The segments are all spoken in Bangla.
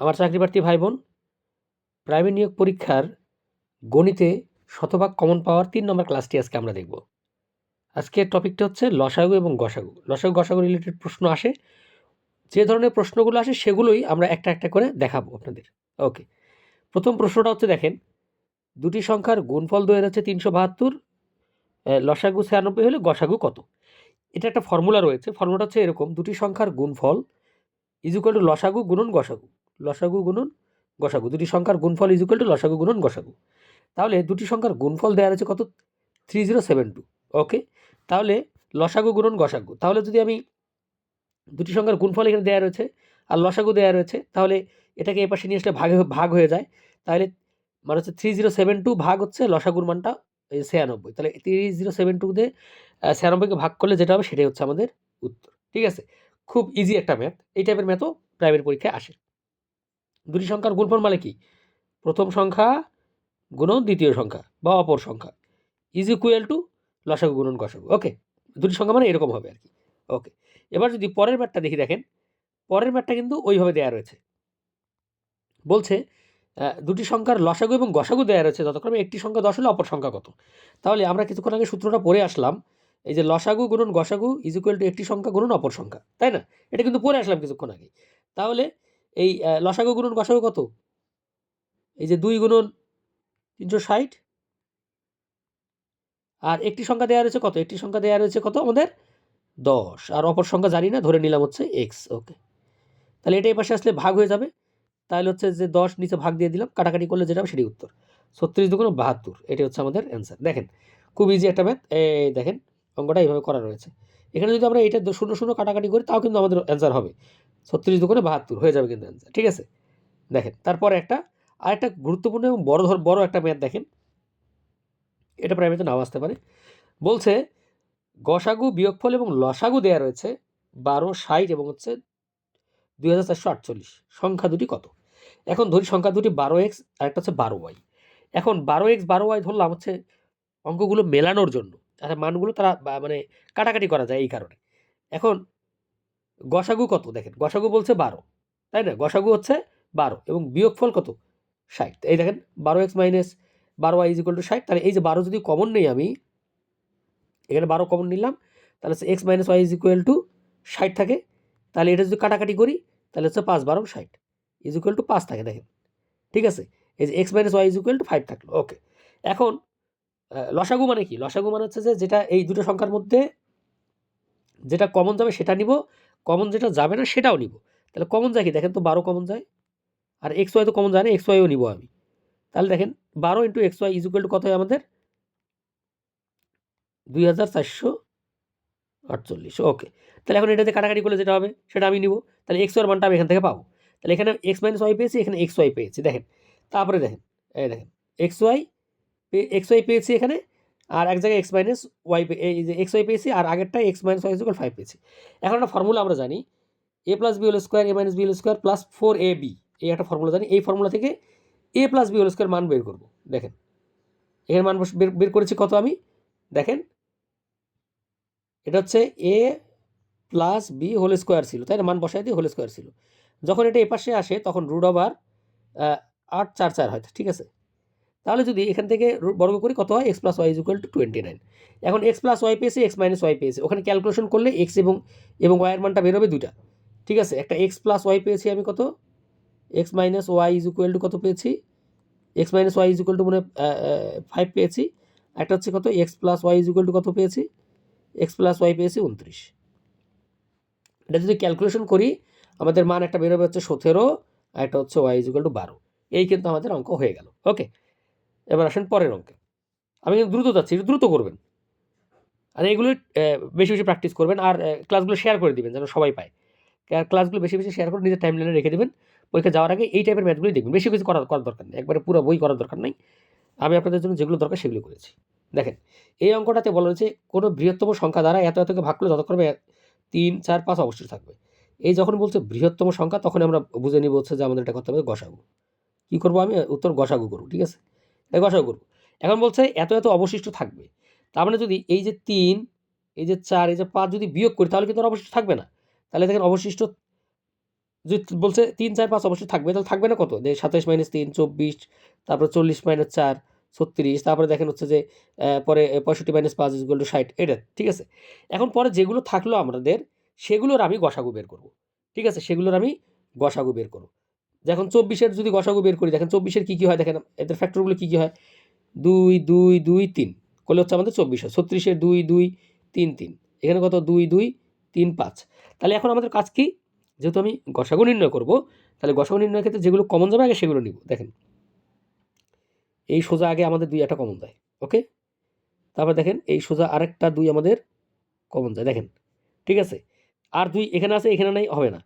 আমার চাকরি প্রার্থী ভাই বোন প্রাইভেট নিয়োগ পরীক্ষার গণিতে শতভাগ কমন পাওয়ার তিন নম্বর ক্লাসটি আজকে আমরা দেখব। আজকের টপিকটা হচ্ছে লসাগু এবং গসাগু। লসাগু, গসাগু রিলেটেড প্রশ্ন আসে। যে ধরনের প্রশ্নগুলো আসে সেগুলোই আমরা একটা একটা করে দেখাবো আপনাদের। ওকে প্রথম প্রশ্নটা হচ্ছে দেখেন, দুটি সংখ্যার গুণফল দু হচ্ছে তিনশো বাহাত্তর লসাগু ছিয়ানব্বই হলে গসাগু কত? এটা একটা ফর্মুলা রয়েছে। ফর্মুলাটা হচ্ছে এরকম, দুটি সংখ্যার গুণফল ইজুকাল টু লসাগু গুণন গসাগু। লসাগু গুণন গসাগু। দুটি সংখ্যার গুণফল ইজুকাল টু লসাগু গুণন গসাগু। তাহলে দুটি সংখ্যার গুণফল দেওয়া রয়েছে কত? Three zero seven two okay তাহলে লসাগু গুণন গসাগু। তাহলে যদি আমি দুটি সংখ্যার গুণফল এখানে দেওয়া রয়েছে আর লসাগু দেওয়া রয়েছে, তাহলে এটাকে এপাশে নিয়ে আসলে ভাগে ভাগ হয়ে যায়। তাহলে মানে হচ্ছে থ্রি জিরো সেভেন টু ভাগ হচ্ছে লসাগুর মানটা এই ছিয়ানব্বই। তাহলে থ্রি জিরো সেভেন টু দিয়ে ছিয়ানব্বইকে ভাগ করলে যেটা হবে সেটাই হচ্ছে আমাদের উত্তর। ঠিক আছে? খুব ইজি একটা ম্যাথ এই টাইপের ম্যাথও প্রাইভেট পরীক্ষায় আসে। দুটি সংখ্যার গুণফল মানে কি? প্রথম সংখ্যা গুণন, দ্বিতীয় সংখ্যা বা অপর সংখ্যা ইজ ইকুয়াল টু লসাগু গুণন গসাগু ওকে দুটি সংখ্যা মানে এরকম হবে আর কি। ওকে এবার যদি পরের ম্যাটটা দেখি দেখেন, পরের ম্যাটটা কিন্তু ওইভাবে দেওয়া রয়েছে। বলছে দুটি সংখ্যার লসাগু এবং গসাগু দেওয়া রয়েছে যতক্রমে একটি সংখ্যা দশ হলে অপর সংখ্যা কত? তাহলে আমরা কিছুক্ষণ আগে সূত্রটা পড়ে আসলাম, এই যে লসাগু গুণন গসাগু ইজ ইকুয়াল টু একটি সংখ্যা গুণন অপর সংখ্যা, তাই না? এটা কিন্তু পড়ে আসলাম কিছুক্ষণ আগে। তাহলে এই লসাগু গুণন গসাগু কত? এই যে দুই গুণন তিনশো ষাট। আর একটি সংখ্যা দেওয়া রয়েছে কত? একটি সংখ্যা দেওয়া রয়েছে কত? আমাদের দশ। আর অপর সংখ্যা জানি না, ধরে নিলাম হচ্ছে এক্স ওকে তাহলে এটা পাশে আসলে ভাগ হয়ে যাবে। তাহলে হচ্ছে যে দশ নিচে ভাগ দিয়ে দিলাম, কাটাকাটি করলে যেটা হবে সেটাই উত্তর। ছত্রিশ দুগুণ বাহাত্তর, এটাই হচ্ছে আমাদের অ্যান্সার দেখেন, খুব ইজি একটা ম্যাথ দেখেন, অঙ্কটা এইভাবে করা রয়েছে। এখানে যদি আমরা এটা শূন্য শূন্য কাটাকাটি করি, তাও কিন্তু আমাদের অ্যান্সার হবে। ছত্রিশ দুগুণে বাহাত্তর, হয়ে যাবে কিন্তু অ্যান্সার ঠিক আছে? দেখেন, তারপর একটা আর একটা গুরুত্বপূর্ণ এবং বড় ধর, বড় একটা ম্যাথ দেখেন। এটা প্রাইভেটে নাও আসতে পারে। বলছে, গসাগু বিয়োগফল এবং লসাগু দেওয়া রয়েছে বারো, ষাট এবং হচ্ছে দুই হাজার চারশো আটচল্লিশ, সংখ্যা দুটি কত? এখন ধরি সংখ্যা দুটি বারো এক্স আর একটা হচ্ছে বারো ওয়াই। এখন বারো এক্স, বারো ওয়াই ধরলাম হচ্ছে অঙ্কগুলো মেলানোর জন্য তাতে মানগুলো তারা মানে কাটাকাটি করা যায় এই কারণে। এখন গসাগু কত? দেখেন, গসাগু বলছে বারো, তাই না? গসাগু হচ্ছে বারো এবং বিয়োগফল কত? ষাট। এই দেখেন, বারো এক্স মাইনাস বারো ওয়াই ইজ ইকুয়াল টু ষাট, তাহলে এই যে বারো যদি কমন নেই আমি, এখানে বারো কমন নিলাম, তাহলে হচ্ছে x minus y is equal to ষাট থাকে, তাহলে এটা যদি কাটাকাটি করি, তাহলে হচ্ছে পাঁচ বারো ষাট ইজ ইকুয়াল টু পাঁচ থাকে, দেখেন। ঠিক আছে? এই যে x minus y is equal to five থাকল, ওকে। এখন লসাগু মানে কি? লসাগু মানে হচ্ছে যে যেটা এই দুটো সংখ্যার মধ্যে যেটা কমন যাবে সেটা নিব কমন যেটা যাবে না সেটাও নিব। তাহলে কমন যায় কি? দেখেন তো বারো কমন যায়। আর এক্স ওয়াই তো কমন যায় না এক্স ওয়াইও নিব আমি। তাহলে দেখেন বারো into x y is equal to কত হয় আমাদের? দুই হাজার চারশো আটচল্লিশ। ওকে তাহলে এখন এটাতে কাটাকাটি করলে যেটা হবে? সেটা আমি নিব। তাহলে এক্স ওয়ার মানটা আমি এখান থেকে পাবো। তাহলে এখানে এক্স মাইনাস ওয়াই পেয়েছি, এখানে এক্স ওয়াই পেয়েছি। দেখেন, তারপরে দেখেন, এই দেখেন এক্স ওয়াই এক্স ওয়াই পেয়েছি এখানে আর এক জায়গায় এক্স মাইনাস ওয়াই এই যে এক্স ওয়াই পেয়েছি, আর আগেরটা x minus y equal five পেয়েছি। এখন একটা ফর্মুলা আমরা জানি a plus b whole square a minus b whole square plus four a b এই একটা ফর্মুলা জানি, এই ফর্মুলা থেকে a plus b whole square মান বের করব। দেখেন, এখানে মান বের করেছি কত আমি? দেখেন, এটা হচ্ছে a plus b whole square ছিল, তাই না? মান বসাই দিয়ে হোল স্কোয়ার ছিল। যখন এটা এপাশে আসে, তখন রুট ওভার আট চার চার হয়, ঠিক আছে? তাহলে যদি এখান থেকে বর্গ করি, কত হয়? X plus y is equal to twenty nine এখন এক্স প্লাস ওয়াই পেয়েছি এক্স মাইনাস ওয়াই পেয়েছে। ওখানে ক্যালকুলেশন করলে এক্স এবং এবং ওয়াইয়ের মানটা বেরোবে দুটা ঠিক আছে? একটা এক্স প্লাস ওয়াই পেয়েছি আমি কত? X minus y is equal to কত পেয়েছি? X minus y is equal to মানে ফাইভ পেয়েছি। একটা হচ্ছে কত? X plus y is equal to কত পেয়েছি? এক্স প্লাস ওয়াই পেয়েছি উনত্রিশ। এটা যদি ক্যালকুলেশন করি, আমাদের মান একটা বেরোবে হচ্ছে সতেরো, আর একটা হচ্ছে ওয়াই ইজ ইকুয়াল টু বারো। এই কিন্তু আমাদের অঙ্ক হয়ে গেল। ওকে এবার আসেন পরের অঙ্কে। আমি দ্রুত যাচ্ছি দ্রুত করবেন। আর এগুলো বেশি বেশি প্র্যাকটিস করবেন আর ক্লাসগুলো শেয়ার করে দিবেন যেন সবাই পায়। আর ক্লাসগুলো বেশি বেশি শেয়ার করে নিজের টাইম লাইনে রেখে দেবেন। পরীক্ষা যাওয়ার আগে এই টাইপের ম্যাথগুলোই দেখবেন। বেশি কিছু করার করার দরকার নেই। একবারে পুরো বই করার দরকার নেই। আমি আপনাদের জন্য যেগুলো দরকার সেগুলো করেছি। দেখেন, এই অঙ্কটাতে বলা হয়েছে, কোনো বৃহত্তম সংখ্যা দ্বারা এত এতকে ভাগ করলে যতক্রমে তিন, চার, পাঁচ অবশ্যই থাকবে। এই যখন বলছে বৃহত্তম সংখ্যা, তখন আমরা বুঝে নিব হচ্ছে যে আমাদের এটা করতে হবে গসাগু। কী করব আমি? উত্তর গসাগু করব, ঠিক আছে? গসাগু করব। এখন বলছে এত এত অবশিষ্ট থাকবে। তার মানে যদি এই যে তিন, এই যে চার, এই যে পাঁচ যদি বিয়োগ করি তাহলে কিন্তু অবশিষ্ট থাকবে না। তাহলে দেখেন অবশিষ্ট যদি বলছে তিন, চার, পাঁচ অবশ্যই থাকবে তাহলে থাকবে না কত? যে সাতাইশ মাইনাস তিন, চব্বিশ, তারপরে চল্লিশ মাইনাস চার, ছত্রিশ, তারপরে দেখেন হচ্ছে যে পরে পঁয়ষট্টি মাইনাস পাঁচ ইজগুল টু ষাট, এটা, ঠিক আছে? এখন পরে যেগুলো থাকল আমাদের, সেগুলোর আমি গসাগু বের করব। ঠিক আছে? সেগুলোর আমি গসাগু বের করব। যখন চব্বিশের যদি গসাগু বের করি, দেখেন চব্বিশের কী কী হয় দেখেন, এদের ফ্যাক্টরগুলো কী কী হয়? দুই দুই দুই, তিন। করলে হচ্ছে আমাদের চব্বিশ হয়। ছত্রিশের দুই দুই, তিন তিন। এখানে কত? দুই দুই, তিন, পাঁচ। তাহলে এখন আমাদের কাজ কি? যেহেতু আমি গসাগু নির্ণয় করব, তাহলে গসাগু নির্ণয়ের ক্ষেত্রে যেগুলো কমন যাবে, আগে সেগুলো নিব। দেখেন। এই সোজা আগে আমাদের দুই একটা কমন যায় ওকে তারপর দেখেন, এই সোজা আরেকটা দুই আমাদের কমন যায়। দেখেন, ঠিক আছে? আর দুই এখানে আছে, এখানে নাই, হবে না।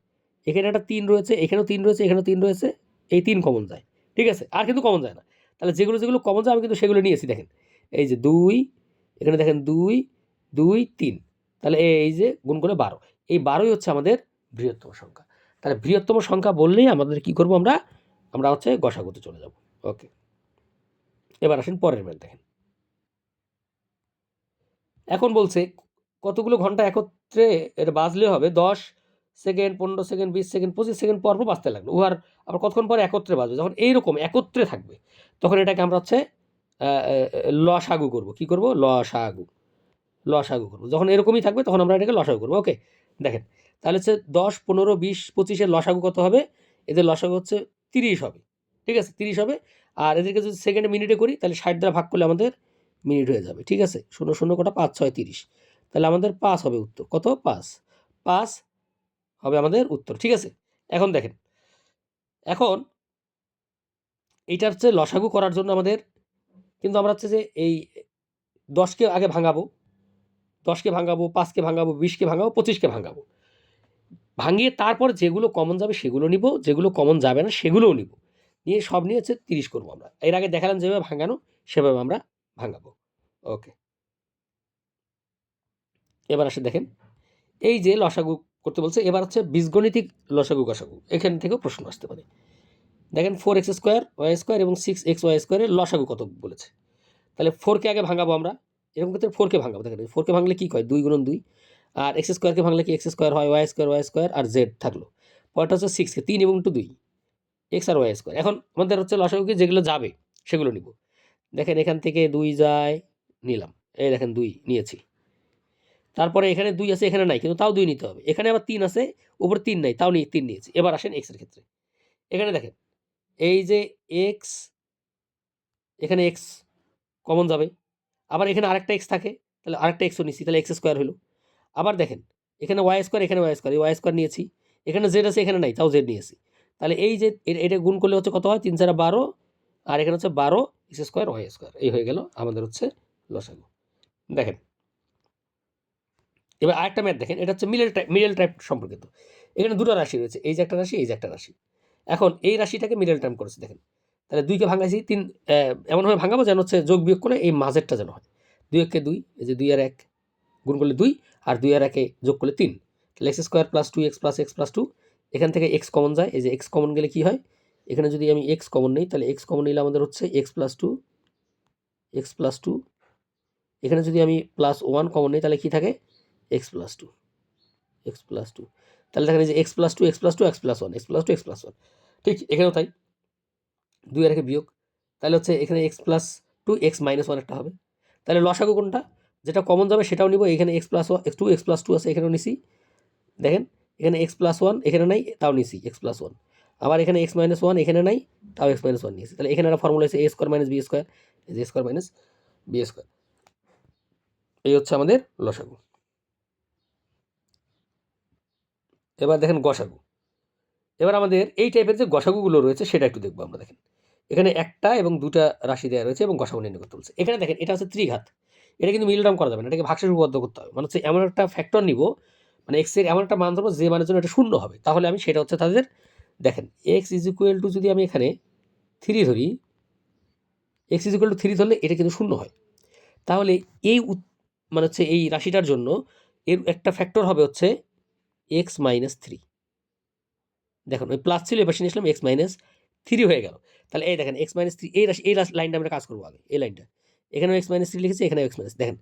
এখানে একটা তিন রয়েছে, এখানেও তিন রয়েছে, এখানেও তিন রয়েছে, এই তিন কমন যায়, ঠিক আছে? আর কিন্তু কমন যায় না। তাহলে যেগুলো যেগুলো কমন যায়, আমি কিন্তু সেগুলো নিয়েছি, দেখেন। এই যে দুই, এখানে দেখেন দুই দুই, তিন। তাহলে এই যে গুণ করে বারো। এই বারোই হচ্ছে আমাদের বৃহত্তম সংখ্যা। তাহলে বৃহত্তম সংখ্যা বললেই আমাদের কি করব আমরা? আমরা হচ্ছে গসাগুতে চলে যাব। ওকে। এবার আসেন পরের ম্যাথ দেখেন। এখন বলছে, কতগুলো ঘণ্টা একত্রে এটা বাজলে হবে? দশ সেকেন্ড, পনেরো সেকেন্ড, বিশ সেকেন্ড, পঁচিশ সেকেন্ড পর পর বাঁচতে লাগল। উহার আবার কতক্ষণ পরে একত্রে বাজবে যখন এইরকম একত্রে থাকবে, তখন এটাকে আমরা হচ্ছে লসাগু করব। কি করব? লসাগু। লসাগু করব। যখন এরকমই থাকবে, তখন আমরা এটাকে লসাগু করব। ওকে? দেখেন, তাহলে হচ্ছে দশ, পনেরো, বিশ, পঁচিশের লসাগু কত হবে? এদের লসাগু হচ্ছে তিরিশ হবে। ঠিক আছে? তিরিশ হবে। আর এদেরকে যদি সেকেন্ডে মিনিটে করি, তাহলে ষাট দ্বারা ভাগ করলে আমাদের মিনিট হয়ে যাবে। ঠিক আছে? শূন্য শূন্য কটা? পাঁচ, ছয়, তিরিশ। তাহলে আমাদের পাঁচ হবে উত্তর। কত? পাঁচ। পাঁচ হবে আমাদের উত্তর, ঠিক আছে? এখন দেখেন, এখন এইটা হচ্ছে লসাগু করার জন্য আমাদের, কিন্তু আমরা হচ্ছে যে এই দশকে আগে ভাঙাবো, দশকে ভাঙাবো, পাঁচকে ভাঙাবো, বিশকে ভাঙাবো, পঁচিশকে ভাঙাবো। ভাঙিয়ে তারপর যেগুলো কমন যাবে সেগুলো নিব, যেগুলো কমন যাবে না সেগুলোও নিব। নিয়ে সব নিয়ে হচ্ছে তিরিশ করব আমরা। এর আগে দেখালাম যেভাবে ভাঙানো, সেভাবে আমরা ভাঙাবো। ওকে। এবার আসে দেখেন, এই যে লসাগু করতে বলছে, এবার হচ্ছে বীজগণিতিক লসাগু গসাগু এখান থেকেও প্রশ্ন আসতে পারে। দেখেন four x square y square এবং সিক্স এক্স ওয়াই স্কোয়ারের লসাগু কত বলেছে। তাহলে ফোরকে আগে ভাঙাবো আমরা। এরকম ক্ষেত্রে ফোরকে ভাঙাবো। দেখেন ফোরকে ভাঙলে কী হয় দুই গুণন দুই। আর এক্স স্কোয়ারকে ভাঙলে কি এক্স স্কোয়ার হয়? ওয়াই স্কোয়ার ওয়াই স্কোয়ার আর জেড থাকল। পরটা হচ্ছে সিক্সকে তিন এবং টু দুই। এক্স আর ওয়াই স্কোয়ার এখন আমাদের হচ্ছে লসাগুকে যেগুলো যাবে, সেগুলো নিব। দেখেন, এখান থেকে দুই যায়, নিলাম। এই দেখেন, দুই নিয়েছি। তারপরে এখানে দুই আছে, এখানে নাই, কিন্তু তাও দুই নিতে হবে। এখানে আবার তিন আছে, উপর তিন নাই, তাও নিয়ে তিন নিয়েছি। এবার আসেন এক্সের ক্ষেত্রে। এখানে দেখেন, এই যে এক্স এখানে এক্স কমন যাবে। আবার এখানে আরেকটা এক্স থাকে, তাহলে আরেকটা এক্সও নিয়েছি তাহলে এক্স স্কোয়ার হলো। আবার দেখেন, এখানে ওয়াই স্কোয়ার এখানে ওয়াই স্কোয়ার ওয়াই স্কোয়ার নিয়েছি। এখানে জেড আছে, এখানে নাই, তাও জেড নিয়েছি। তাহলে এই যে এটা গুণ করলে হচ্ছে কত হয়? তিন চারা বারো, আর এখানে হচ্ছে বারো এক্স স্কোয়ার ওয়াই স্কোয়ার এই হয়ে গেল আমাদের হচ্ছে লসাগু। দেখেন এবার আরেকটা ম্যাথ দেখেন, এটা হচ্ছে মিডল টাইপ মিডল টাইপ সম্পর্কিত। এখানে দুটো রাশি রয়েছে, এই যে একটা রাশি, এই যে একটা রাশি। এখন এই রাশিটাকে মিডল টাইম করেছে, দেখেন। তাহলে দুইকে ভাঙাইছি, তিন এমনভাবে ভাঙাবো যেন হচ্ছে যোগ বিয়োগ করে এই মাঝেরটা যেন হয়। দুই একে দুই, এই যে দুই আর এক গুণ করলে দুই, আর দুই আর একে যোগ করলে তিন। তাহলে x square plus two x plus x plus two এখান থেকে এক্স কমন যায়, এই যে এক্স কমন গেলে কী হয়? এখানে যদি আমি এক্স কমন নিই, তাহলে এক্স কমন নিলে আমাদের হচ্ছে x plus two x plus two এখানে যদি আমি প্লাস ওয়ান কমন নিই, তাহলে কী থাকে? X plus two x plus two তাহলে দেখেন যে x plus two x plus two x plus one x plus two x plus one ঠিক এখানেও তাই দুই আর বিয়োগ তাহলে হচ্ছে এখানে x plus two x minus one একটা হবে তাহলে লসাগু কোনটা যেটা কমন যাবে সেটাও নিব এখানে x plus one two x plus two আছে এখানেও নিছি দেখেন এখানে এক্স প্লাস ওয়ান এখানে নাই তাও নিছি এক্স প্লাস ওয়ান আবার এখানে এক্স মাইনাস ওয়ান এখানে নাই তাও এক্স মাইনাস ওয়ান নিয়েছি তাহলে এখানে একটা ফর্মুলা আছে a square minus b square a square minus b square এই হচ্ছে আমাদের লসাগু এবার দেখেন গসাগু। এবার আমাদের এই টাইপের যে গসাগুগুলো রয়েছে, সেটা একটু দেখব আমরা দেখেন। এখানে একটা এবং দুটা রাশি দেওয়া রয়েছে এবং গসাগু নির্ণয় করতে বলছে। এখানে দেখেন, এটা হচ্ছে ত্রিঘাত। এটা কিন্তু মিলটাম করা যাবে না, এটাকে ভাগশেষ উপবদ্ধ করতে হবে। মানে হচ্ছে এমন একটা ফ্যাক্টর নিব মানে এক্সের এমন একটা মান ধরবো যে মানের জন্য এটা শূন্য হবে। তাহলে আমি সেটা হচ্ছে তাদের, দেখেন এক্স ইজ ইকুয়াল টু যদি আমি এখানে থ্রি ধরি x is equal to three ধরলে এটা কিন্তু শূন্য হয়। তাহলে এই মানে হচ্ছে এই রাশিটার জন্য এর একটা ফ্যাক্টর হবে হচ্ছে এক্স মাইনাস থ্রি দেখুন, ওই প্লাস ছিল এবার নিয়েছিলাম এক্স মাইনাস থ্রি হয়ে গেল। তাহলে এই দেখেন এক্স মাইনাস থ্রি এই এই রাশি- লাইনটা আমরা কাজ করব আগে, এই লাইনটা এখানেও এক্স মাইনাস থ্রি লিখেছি, এখানেও এক্স মাইনাস দেখেন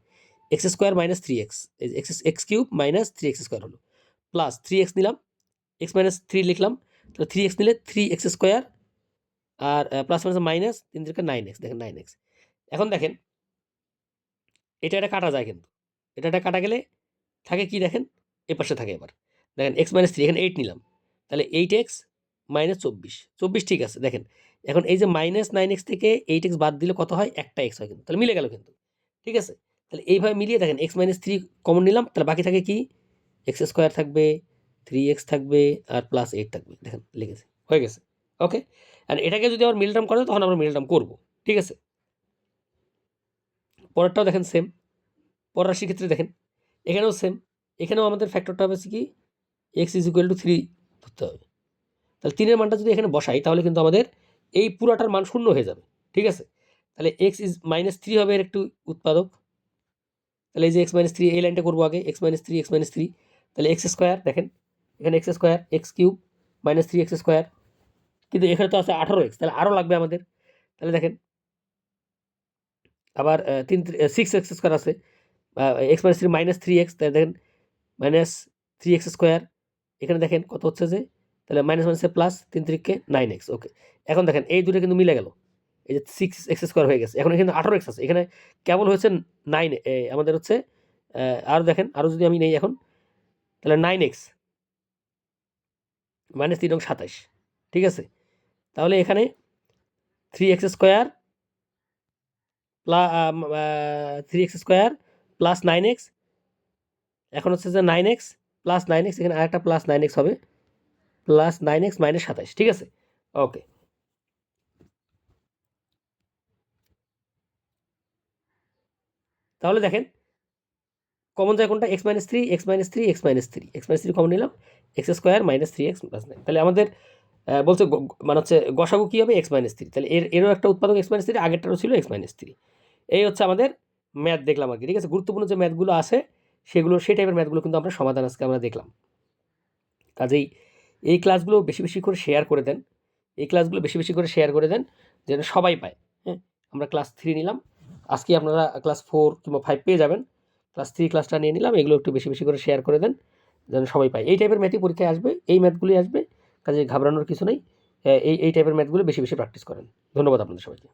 x square minus three x x x cube minus three x square হলো। প্লাস থ্রি এক্স নিলাম এক্স মাইনাস থ্রি লিখলাম, তাহলে থ্রি এক্স নিলে থ্রি এক্স স্কোয়ার আর প্লাস মাইনাস মাইনাস তিন থেকে নাইন এক্স দেখেন নাইন এক্স এখন দেখেন, এটা এটা কাটা যায় কিন্তু। এটা এটা কাটা গেলে থাকে কি দেখেন? এ পাশে থাকে এবার। দেখেন এক্স মাইনাস থ্রি এখানে এইট নিলাম। তাহলে এইট এক্স মাইনাস চব্বিশ। চব্বিশ ঠিক আছে, দেখেন। এখন এই যে মাইনাস নাইন এক্স থেকে এইট এক্স বাদ দিলে কত হয়? একটা এক্স হয় কিন্তু। তাহলে মিলে গেল কিন্তু। ঠিক আছে? তাহলে এইভাবে মিলিয়ে দেখেন এক্স মাইনাস থ্রি কমন নিলাম, তাহলে বাকি থাকে কি? এক্স স্কোয়ার থাকবে থ্রি এক্স থাকবে, আর প্লাস এইট থাকবে। দেখেন, লিখেছে। হয়ে গেছে। ওকে আর এটাকে যদি আবার মিল টার্ম করে তখন আমরা মিল করব। ঠিক আছে? পরেরটাও দেখেন সেম পরের রাশির ক্ষেত্রে দেখেন, এখানেও সেম এখানেও আমাদের ফ্যাক্টরটা হবে কি? X is equal to three ধরতে হবে। তাহলে তিনের মানটা যদি এখানে বসাই, তাহলে কিন্তু আমাদের এই পুরাটার মান শূন্য হয়ে যাবে, ঠিক আছে? তাহলে এক্স ইজ মাইনাস থ্রি হবে এর একটু উৎপাদক। তাহলে এই যে এক্স মাইনাস থ্রি, এই লাইনটা করব আগে, x minus three, x minus three. তাহলে এক্স স্কোয়ার, দেখেন, এখানে x square, x cube, minus three x square. কিন্তু এখানে তো আছে আঠারো এক্স, তাহলে আরও লাগবে আমাদের। তাহলে দেখেন, আবার তিন সিক্স এক্স স্কোয়ার আছে x minus three minus three x, তাহলে দেখেন, মাইনাস থ্রি এক্স স্কোয়ার এখানে দেখেন কত হচ্ছে যে, তাহলে মাইনাস মাইনাসে প্লাস তিন তিরিখকে নাইন এক্স ওকে এখন দেখেন এই দুটো কিন্তু মিলে গেল। এই যে সিক্স এক্স স্কোয়ার হয়ে গেছে। এখন এখানে আঠারো এক্স আছে। এখানে কেবল হয়েছে নাইন আমাদের হচ্ছে আরও দেখেন আরও যদি আমি নেই এখন, তাহলে নাইন এক্স মাইনাস তিন এবং সাতাশ, ঠিক আছে? তাহলে এখানে three x square plus three x square plus nine x এখন হচ্ছে যে nine x plus nine x, এখানে আরেকটা প্লাস নাইন এক্স হবে। প্লাস নাইন এক্স মাইনাস সাতাশ, ঠিক আছে? ওকে। তাহলে দেখেন কমন যায় কোনটা? X minus three, x minus three, x minus three. X minus three common নিলাম, x square minus three, x plus nine. তাহলে আমাদের বলছে মানে হচ্ছে গসাগু কী হবে? X minus three. তাহলে এর, এরও একটা উৎপাদক এক্স মাইনাস থ্রি, আগেরটারও ছিল এক্স মাইনাস থ্রি। এই হচ্ছে আমাদের ম্যাথ দেখলাম আর কি ঠিক আছে? গুরুত্বপূর্ণ যে ম্যাথগুলো আছে সেগুলো, সেই টাইপের ম্যাথগুলো কিন্তু আমরা সমাধান আজকে আমরা দেখলাম। কাজেই এই ক্লাসগুলো বেশি বেশি করে শেয়ার করে দেন। এই ক্লাসগুলো বেশি বেশি করে শেয়ার করে দেন, যেন সবাই পায় হ্যাঁ? আমরা ক্লাস থ্রি নিলাম। আজকে আপনারা ক্লাস ফোর কিংবা ফাইভ পেয়ে যাবেন। ক্লাস থ্রি ক্লাসটা নিয়ে নিলাম, এগুলো একটু বেশি বেশি করে শেয়ার করে দেন, যেন সবাই পায়। এই টাইপের ম্যাথই পরীক্ষায় আসবে, এই ম্যাথগুলি আসবে কাজে ঘাবড়ানোর কিছু নেই। এই এই টাইপের ম্যাথগুলো বেশি বেশি প্র্যাকটিস করেন। ধন্যবাদ আপনাদের সবাইকে।